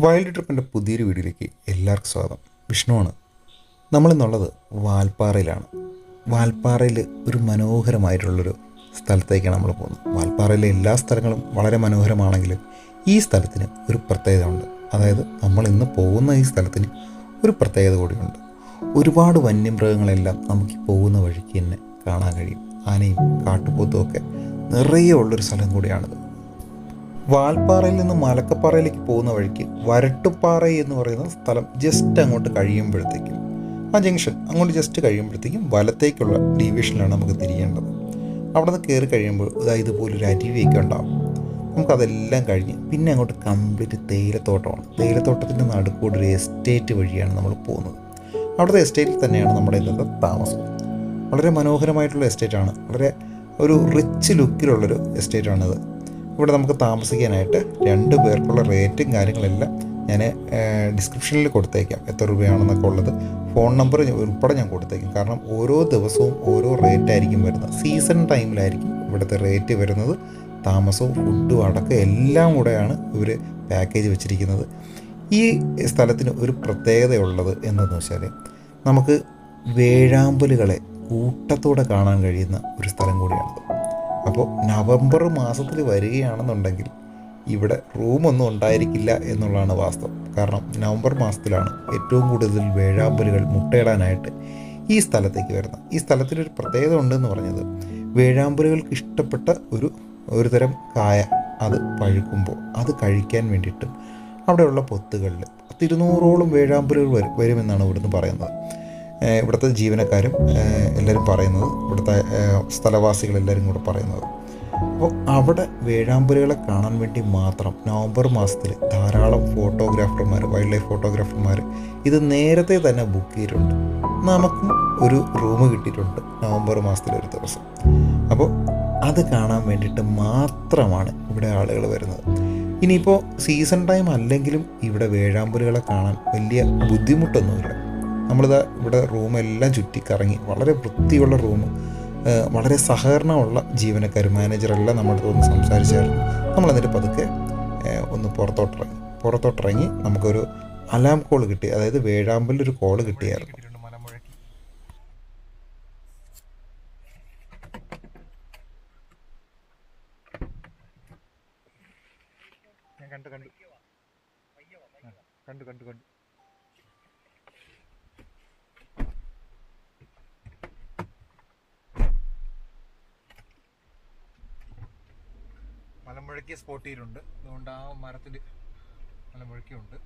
Wild ട്രിപ്പിന്റെ പുതിയൊരു വീഡിയോയിലേക്ക് എല്ലാവർക്കും സ്വാഗതം. വിഷ്ണുവാണ്. നമ്മളിന്നുള്ളത് വാൽപ്പാറയിലാണ്. വാൽപ്പാറയിൽ ഒരു മനോഹരമായിട്ടുള്ളൊരു സ്ഥലത്തേക്കാണ് നമ്മൾ പോകുന്നത്. വാൽപ്പാറയിലെ എല്ലാ സ്ഥലങ്ങളും വളരെ മനോഹരമാണെങ്കിലും ഈ സ്ഥലത്തിന് ഒരു പ്രത്യേകത ഉണ്ട് അതായത് നമ്മൾ ഇന്ന് പോകുന്ന ഈ സ്ഥലത്തിന് ഒരു പ്രത്യേകത കൂടിയുണ്ട്. ഒരുപാട് വന്യമൃഗങ്ങളെല്ലാം നമുക്ക് പോകുന്ന വഴിക്ക് തന്നെ കാണാൻ കഴിയും. ആനയും കാട്ടുപോത്തും ഒക്കെ നിറയെ ഉള്ളൊരു സ്ഥലം കൂടിയാണിത്. വാൽപ്പാറയിൽ നിന്ന് മലക്കപ്പാറയിലേക്ക് പോകുന്ന വഴിക്ക് വരട്ടുപാറ എന്ന് പറയുന്ന സ്ഥലം ജസ്റ്റ് അങ്ങോട്ട് കഴിയുമ്പോഴത്തേക്കും. ആ ജംഗ്ഷൻ അങ്ങോട്ട് ജസ്റ്റ് കഴിയുമ്പോഴത്തേക്കും വലത്തേക്കുള്ള ഡിവിഷനിലാണ് നമുക്ക് തിരിയേണ്ടത്. അവിടെ നിന്ന് കയറി കഴിയുമ്പോൾ ഇതാ ഇതുപോലൊരു അരുവിയൊക്കെ ഉണ്ടാവും. നമുക്കതെല്ലാം കഴിഞ്ഞ് പിന്നെ അങ്ങോട്ട് കംപ്ലീറ്റ് തേയിലത്തോട്ടമാണ്. തേയിലത്തോട്ടത്തിന്റെ നടുക്കൂടെ ഒരു എസ്റ്റേറ്റ് വഴിയാണ് നമ്മൾ പോകുന്നത്. അവിടുത്തെ എസ്റ്റേറ്റിൽ തന്നെയാണ് നമ്മുടെ ഇന്നത്തെ താമസം. വളരെ മനോഹരമായിട്ടുള്ള എസ്റ്റേറ്റാണ് വളരെ ഒരു റിച്ച് ലുക്കിലുള്ളൊരു എസ്റ്റേറ്റാണിത് ഇവിടെ നമുക്ക് താമസിക്കാനായിട്ട് രണ്ട് പേർക്കുള്ള റേറ്റും കാര്യങ്ങളെല്ലാം ഞാൻ ഡിസ്ക്രിപ്ഷനിൽ കൊടുത്തേക്കാം. എത്ര രൂപയാണെന്നൊക്കെ ഉള്ളത്. ഫോൺ നമ്പർ ഉൾപ്പെടെ ഞാൻ കൊടുത്തേക്കും. കാരണം ഓരോ ദിവസവും ഓരോ റേറ്റ് ആയിരിക്കും വരുന്നത്. സീസൺ ടൈമിലായിരിക്കും ഇവിടുത്തെ റേറ്റ് വരുന്നത്. താമസവും ഫുഡും അടക്കം എല്ലാം കൂടെയാണ് ഇവർ പാക്കേജ് വെച്ചിരിക്കുന്നത്. ഈ സ്ഥലത്തിന് ഒരു പ്രത്യേകതയുള്ളത് എന്തെന്ന് വെച്ചാൽ നമുക്ക് വേഴാമ്പലുകളെ കൂട്ടത്തോടെ കാണാൻ കഴിയുന്ന ഒരു സ്ഥലം കൂടിയാണിത്. അപ്പോൾ നവംബർ മാസത്തിൽ വരികയാണെന്നുണ്ടെങ്കിൽ ഇവിടെ റൂമൊന്നും ഉണ്ടായിരിക്കില്ല എന്നുള്ളതാണ് വാസ്തവം. കാരണം നവംബർ മാസത്തിലാണ് ഏറ്റവും കൂടുതൽ വേഴാമ്പലുകൾ മുട്ടയിടാനായിട്ട് ഈ സ്ഥലത്തേക്ക് വരുന്നത്. ഈ സ്ഥലത്തിനൊരു പ്രത്യേകത ഉണ്ടെന്ന് പറഞ്ഞത് വേഴാമ്പലുകൾക്ക് ഇഷ്ടപ്പെട്ട ഒരു ഒരു തരം കായ അത് പഴുക്കുമ്പോൾ അത് കഴിക്കാൻ വേണ്ടിയിട്ടും അവിടെയുള്ള പൊത്തുകളിൽ പത്തിരുന്നൂറോളം വേഴാമ്പലുകൾ വരും വരുമെന്നാണ് ഇവിടുന്ന് പറയുന്നത്. ഇവിടുത്തെ ജീവനക്കാരും എല്ലാവരും പറയുന്നത് ഇവിടുത്തെ സ്ഥലവാസികളെല്ലാവരും കൂടെ പറയുന്നത്. അപ്പോൾ അവിടെ വേഴാമ്പലുകളെ കാണാൻ വേണ്ടി മാത്രം നവംബർ മാസത്തിൽ ധാരാളം ഫോട്ടോഗ്രാഫർമാർ വൈൽഡ് ലൈഫ് ഫോട്ടോഗ്രാഫർമാർ ഇത് നേരത്തെ തന്നെ ബുക്ക് ചെയ്തിട്ടുണ്ട്. നമുക്കും ഒരു റൂം കിട്ടിയിട്ടുണ്ട് നവംബർ മാസത്തിലെ ഒരു ദിവസം. അപ്പോൾ അത് കാണാൻ വേണ്ടിയിട്ട് മാത്രമാണ് ഇവിടെ ആളുകൾ വരുന്നത്. ഇനിയിപ്പോൾ സീസൺ ടൈം അല്ലെങ്കിലും ഇവിടെ വേഴാമ്പലുകളെ കാണാൻ വലിയ ബുദ്ധിമുട്ടൊന്നുമില്ല. നമ്മളിതാ ഇവിടെ റൂമെല്ലാം ചുറ്റിക്കറങ്ങി വളരെ വൃത്തിയുള്ള റൂം വളരെ സഹകരണമുള്ള ജീവനക്കാർ മാനേജറെല്ലാം നമ്മുടെ ഒന്ന് സംസാരിച്ചായിരുന്നു. നമ്മൾ എന്നിട്ട് പതുക്കെ ഒന്ന് പുറത്തോട്ടിറങ്ങി. പുറത്തോട്ടിറങ്ങി നമുക്കൊരു അലാം കോൾ കിട്ടി. അതായത് വേഴാമ്പലിൽ ഒരു കോൾ കിട്ടിയായിരുന്നു കണ്ടു കണ്ടു. കണ്ടു കണ്ടു കണ്ടു. മലമ്പുഴയ്ക്ക് സ്പോട്ട് ചെയ്തിട്ടുണ്ട്? അതുകൊണ്ട് ആ മരത്തിൽ മലമ്പുഴയ്ക്കുണ്ട്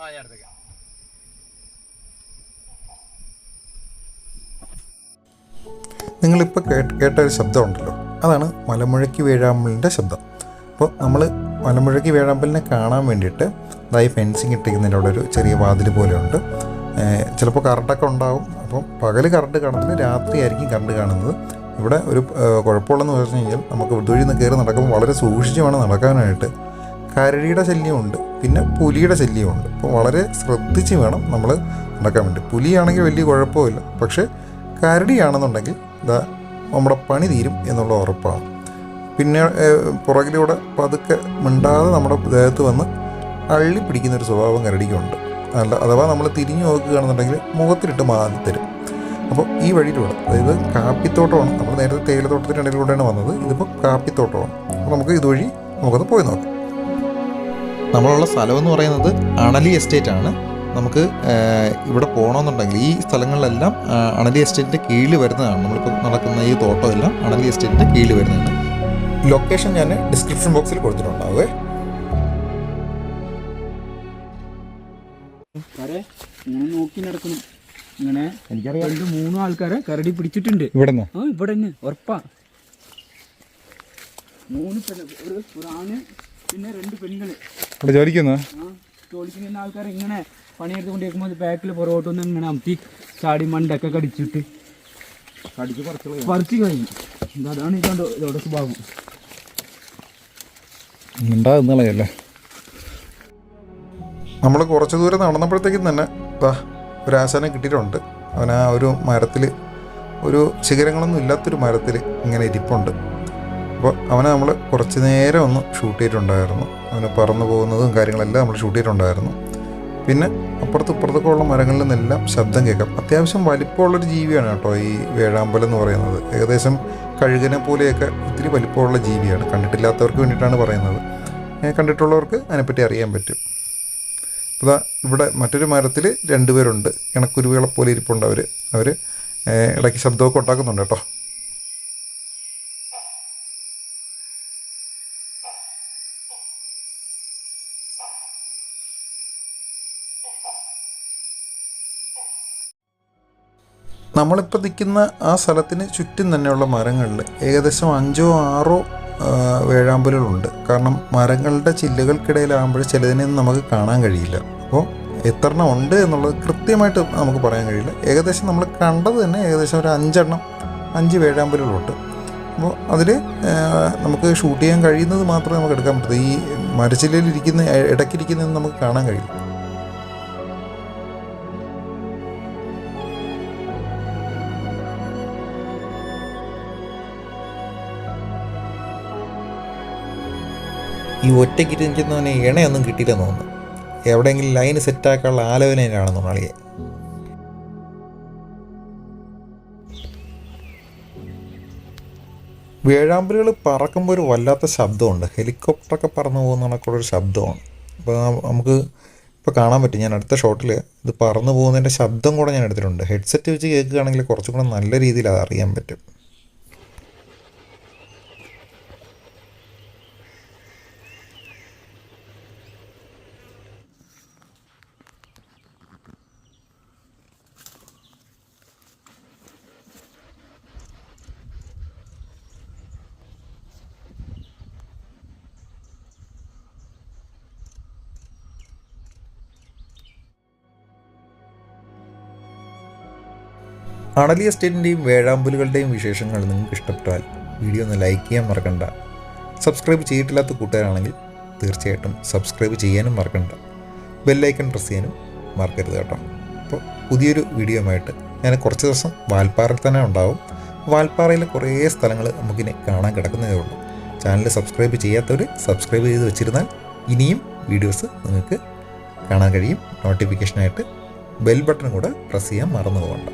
ആ ഞാൻ എടുത്തേക്കാം. നിങ്ങളിപ്പോൾ കേട്ട കേട്ട ഒരു ശബ്ദമുണ്ടല്ലോ അതാണ് മലമുഴക്കി വേഴാമ്പലിന്റെ ശബ്ദം. അപ്പോൾ നമ്മൾ മലമുഴക്കി വേഴാമ്പലിനെ കാണാൻ വേണ്ടിയിട്ട് ഇതായി ഫെൻസിങ് ഇട്ടിരിക്കുന്നതിന്റെ അവിടെ ഒരു ചെറിയ വാതിൽ പോലെയുണ്ട്. ചിലപ്പോൾ കറണ്ടൊക്കെ ഉണ്ടാവും. അപ്പം പകൽ കറണ്ട് കാണത്തില്ല രാത്രിയായിരിക്കും കറണ്ട് കാണുന്നത്. ഇവിടെ ഒരു കുഴപ്പമുള്ളതെന്ന് പറഞ്ഞു കഴിഞ്ഞാൽ നമുക്ക് ഇതുവഴി നിന്ന് കയറി നടക്കുമ്പോൾ വളരെ സൂക്ഷിച്ച് വേണം നടക്കാനായിട്ട്. കരടിയുടെ ശല്യമുണ്ട് പിന്നെ പുലിയുടെ ശല്യമുണ്ട്. അപ്പോൾ വളരെ ശ്രദ്ധിച്ച് വേണം നമ്മൾ നടക്കാൻ വേണ്ടി. പുലിയാണെങ്കിൽ വലിയ കുഴപ്പമില്ല. പക്ഷേ കരടിയാണെന്നുണ്ടെങ്കിൽ ഇതാ നമ്മുടെ പണി തീരും എന്നുള്ള ഉറപ്പാണ്. പിന്നെ പുറകിലൂടെ പതുക്കെ മിണ്ടാതെ നമ്മുടെ ദേഹത്ത് വന്ന് അള്ളി പിടിക്കുന്ന ഒരു സ്വഭാവം കരടിക്കുണ്ട്. അല്ല അഥവാ നമ്മൾ തിരിഞ്ഞു നോക്കുകയാണെന്നുണ്ടെങ്കിൽ മുഖത്തിലിട്ട് മാതി തരും. അപ്പോൾ ഈ വഴിയിലൂടെ അതായത് കാപ്പിത്തോട്ടമാണ് നമ്മൾ നേരത്തെ തേയിലത്തോട്ടത്തിന്റെ ഇടയിലൂടെയാണ് വന്നത് ഇതിപ്പോൾ കാപ്പിത്തോട്ടമാണ്. അപ്പോൾ നമുക്ക് ഇതുവഴി നമുക്കത് പോയി നോക്കാം. നമ്മളുള്ള സ്ഥലം എന്ന് പറയുന്നത് അണലി എസ്റ്റേറ്റ് ആണ്. നമുക്ക് ഇവിടെ പോകണമെന്നുണ്ടെങ്കിൽ ഈ സ്ഥലങ്ങളിലെല്ലാം അണലി എസ്റ്റേറ്റിന്റെ കീഴിൽ വരുന്നതാണ്. നമ്മളിപ്പോൾ നടക്കുന്ന ഈ തോട്ടമെല്ലാം അണലി എസ്റ്റേറ്റിന്റെ കീഴിൽ വരുന്നതാണ്. ലൊക്കേഷൻ ഞാൻ ഡിസ്ക്രിപ്ഷൻ ബോക്സിൽ കൊടുത്തിട്ടുണ്ടാവേ. നോക്കി നടക്കണം. ഇങ്ങനെ രണ്ട് മൂന്ന് ആൾക്കാരെ കരടി പിടിച്ചിട്ടുണ്ട്. ഇവിടെ ആ ഇവിടെ തന്നെ ഉറപ്പാ. മൂന്ന് പെണ്ണ് ഒരു ഒരു ആണ് പിന്നെ രണ്ട് പെണ്ണുങ്ങൾ ഇവിടെ ജോലിക്കുന്ന? ആ ജോലിക്ക് ആൾക്കാർ ഇങ്ങനെ പണിയെടുത്ത് കൊണ്ടിരിക്കുമ്പോൾ ബാക്കിൽ പുറകോട്ടൊന്ന് ഇങ്ങനെ അമ്പി ചാടി മണ്ടൊക്കെ കടിച്ചിട്ട്. കടിച്ച് പറിച്ച് കഴിഞ്ഞു. അതാണ് ഇതാണ്ട് ഇതോടെ സ്വഭാവം. ഉണ്ടാകുന്നളയല്ലേ നമ്മൾ കുറച്ച് ദൂരം നടന്നപ്പോഴത്തേക്കും തന്നെ ദാ ഒരു ആശാനം കിട്ടിയിട്ടുണ്ട്. അവൻ ആ ഒരു മരത്തിൽ ഒരു ശിഖരങ്ങളൊന്നും ഇല്ലാത്തൊരു മരത്തിൽ ഇങ്ങനെ ഇരിപ്പുണ്ട്. അപ്പോൾ അവനെ നമ്മൾ കുറച്ച് നേരം ഒന്ന് ഷൂട്ട് ചെയ്തിട്ടുണ്ടായിരുന്നു. അവന് പറന്നു പോകുന്നതും കാര്യങ്ങളെല്ലാം നമ്മൾ ഷൂട്ട് ചെയ്തിട്ടുണ്ടായിരുന്നു. പിന്നെ അപ്പുറത്ത് ഇപ്പുറത്തൊക്കെ ഉള്ള മരങ്ങളിൽ നിന്നെല്ലാം ശബ്ദം കേൾക്കാം. അത്യാവശ്യം വലിപ്പമുള്ളൊരു ജീവിയാണ് കേട്ടോ ഈ വേഴാമ്പലം എന്ന് പറയുന്നത്. ഏകദേശം കഴുകനെ പോലെയൊക്കെ ഒത്തിരി വലിപ്പമുള്ള ജീവിയാണ്. കണ്ടിട്ടില്ലാത്തവർക്ക് വേണ്ടിയിട്ടാണ് പറയുന്നത്. കണ്ടിട്ടുള്ളവർക്ക് അതിനെപ്പറ്റി അറിയാൻ പറ്റും. ഇതാ ഇവിടെ മറ്റൊരു മരത്തിൽ രണ്ടുപേരുണ്ട്. ഇണക്കുരുവികളെ പോലെ ഇരിപ്പുണ്ട് അവർ അവർ ഇടയ്ക്ക് ശബ്ദമൊക്കെ ഉണ്ടാക്കുന്നുണ്ട് കേട്ടോ. നമ്മളിപ്പോൾ നിൽക്കുന്ന ആ സ്ഥലത്തിന് ചുറ്റും തന്നെയുള്ള മരങ്ങളിൽ ഏകദേശം അഞ്ചോ ആറോ വേഴാമ്പലുകളുണ്ട്. കാരണം മരങ്ങളുടെ ചില്ലുകൾക്കിടയിലാകുമ്പോൾ ചിലതിനെയൊന്നും നമുക്ക് കാണാൻ കഴിയില്ല. അപ്പോൾ എത്രണ്ണം ഉണ്ട് എന്നുള്ളത് കൃത്യമായിട്ട് നമുക്ക് പറയാൻ കഴിയില്ല. ഏകദേശം നമ്മൾ കണ്ടത് തന്നെ ഏകദേശം ഒരു അഞ്ചെണ്ണം അഞ്ച് വേഴാമ്പലുകളുണ്ട്. അപ്പോൾ അതിൽ നമുക്ക് ഷൂട്ട് ചെയ്യാൻ കഴിയുന്നത് മാത്രമേ നമുക്ക് എടുക്കാൻ പറ്റൂ. ഈ മരച്ചില്ലയിൽ ഇരിക്കുന്ന ഇടയ്ക്കിരിക്കുന്നതെന്ന് നമുക്ക് കാണാൻ കഴിയില്ല. ഈ ഒറ്റയ്ക്ക് ഇരിക്കുന്നവന് ഇണയൊന്നും കിട്ടിയില്ലെന്ന് തോന്നുന്നു. എവിടെയെങ്കിലും ലൈന് സെറ്റാക്കാനുള്ള ആലോചനയിലാണെന്ന് അളിയെ വേഴാമ്പലുകൾ പറക്കുമ്പോൾ ഒരു വല്ലാത്ത ശബ്ദമുണ്ട്. ഹെലികോപ്റ്ററൊക്കെ പറന്നു പോകുന്ന കണക്കുള്ളൊരു ശബ്ദമാണ്. അപ്പോൾ നമുക്ക് ഇപ്പോൾ കാണാൻ പറ്റും. ഞാൻ അടുത്ത ഷോട്ടിൽ ഇത് പറന്നു പോകുന്നതിന്റെ ശബ്ദം കൂടെ ഞാൻ എടുത്തിട്ടുണ്ട്. ഹെഡ്സെറ്റ് വെച്ച് കേൾക്കുകയാണെങ്കിൽ കുറച്ചും കൂടെ നല്ല രീതിയിൽ അത് അറിയാൻ പറ്റും. അണലി എസ്റ്റേറ്റിന്റെയും വേഴാമ്പലുകളുടെയും വിശേഷങ്ങൾ നിങ്ങൾക്ക് ഇഷ്ടപ്പെട്ടാൽ വീഡിയോ ഒന്ന് ലൈക്ക് ചെയ്യാൻ മറക്കണ്ട. സബ്സ്ക്രൈബ് ചെയ്തിട്ടില്ലാത്ത കൂട്ടുകാരാണെങ്കിൽ തീർച്ചയായിട്ടും സബ്സ്ക്രൈബ് ചെയ്യാനും മറക്കണ്ട. ബെല്ലൈക്കൺ പ്രസ് ചെയ്യാനും മറക്കരുത് കേട്ടോ. അപ്പോൾ പുതിയൊരു വീഡിയോയുമായിട്ട് ഞാൻ കുറച്ച് ദിവസം വാൽപ്പാറയിൽ തന്നെ ഉണ്ടാവും. വാൽപ്പാറയിലെ കുറേ സ്ഥലങ്ങൾ നമുക്കിനി കാണാൻ കിടക്കുന്നതേ ഉള്ളൂ. ചാനൽ സബ്സ്ക്രൈബ് ചെയ്യാത്തവർ സബ്സ്ക്രൈബ് ചെയ്ത് വെച്ചിരുന്നാൽ ഇനിയും വീഡിയോസ് നിങ്ങൾക്ക് കാണാൻ കഴിയും. നോട്ടിഫിക്കേഷനായിട്ട് ബെൽ ബട്ടൺ കൂടെ പ്രസ് ചെയ്യാൻ മറന്നു പോകണ്ട.